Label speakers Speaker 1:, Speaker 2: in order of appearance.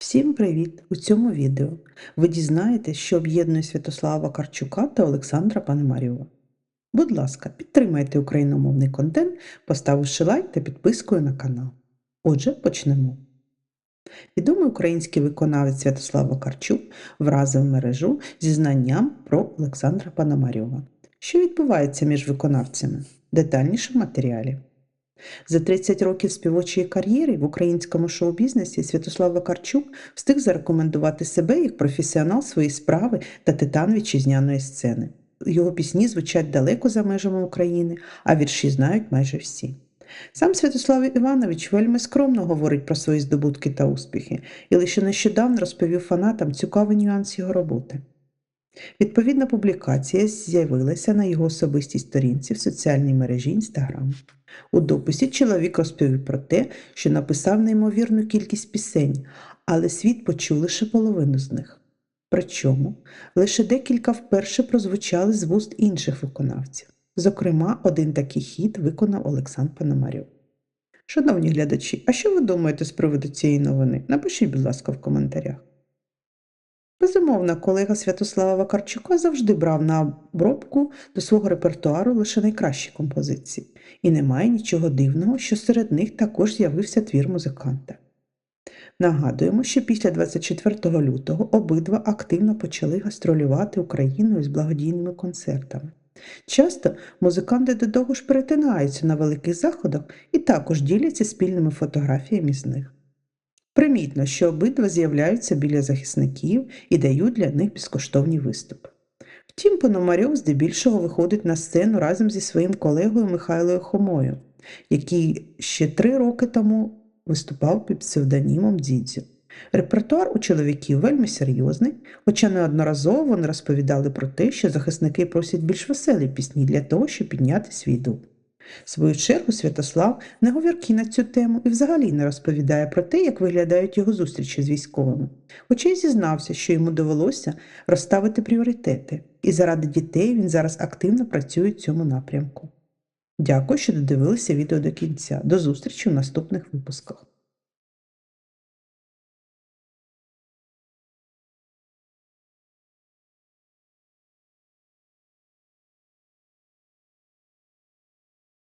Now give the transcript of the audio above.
Speaker 1: Всім привіт! У цьому відео ви дізнаєтесь, що об'єднує Святослава Карчука та Олександра Пономарьова. Будь ласка, підтримайте україномовний контент, поставивши лайк та підпискою на канал. Отже, почнемо. Відомий український виконавець Святослава Карчук вразив мережу зі знанням про Олександра Пономарьова. Що відбувається між виконавцями? Детальніше в матеріалі. За 30 років співочої кар'єри в українському шоу-бізнесі Святослав Вакарчук встиг зарекомендувати себе як професіонал своєї справи та титан вітчизняної сцени. Його пісні звучать далеко за межами України, а вірші знають майже всі. Сам Святослав Іванович вельми скромно говорить про свої здобутки та успіхи і лише нещодавно розповів фанатам цікавий нюанс його роботи. Відповідна публікація з'явилася на його особистій сторінці в соціальній мережі Instagram. У дописі чоловік розповів про те, що написав неймовірну кількість пісень, але світ почув лише половину з них. Причому лише декілька вперше прозвучали з вуст інших виконавців. Зокрема, один такий хіт виконав Олександр Пономарьов. Шановні глядачі, а що ви думаєте з приводу цієї новини? Напишіть, будь ласка, в коментарях. Безумовно, колега Святослава Вакарчука завжди брав на обробку до свого репертуару лише найкращі композиції, і немає нічого дивного, що серед них також з'явився твір музиканта. Нагадуємо, що після 24 лютого обидва активно почали гастролювати Україною з благодійними концертами. Часто музиканти до того ж перетинаються на великих заходах і також діляться спільними фотографіями з них. Примітно, що обидва з'являються біля захисників і дають для них безкоштовні виступи. Втім, Пономарьов здебільшого виходить на сцену разом зі своїм колегою Михайлою Хомою, який ще три роки тому виступав під псевдонімом Дідзю. Репертуар у чоловіків вельми серйозний, хоча неодноразово вони розповідали про те, що захисники просять більш веселі пісні для того, щоб підняти свій дух. В свою чергу Святослав не говірки на цю тему і взагалі не розповідає про те, як виглядають його зустрічі з військовими. Хоча й зізнався, що йому довелося розставити пріоритети, і заради дітей він зараз активно працює в цьому напрямку. Дякую, що додивилися відео до кінця. До зустрічі в наступних випусках.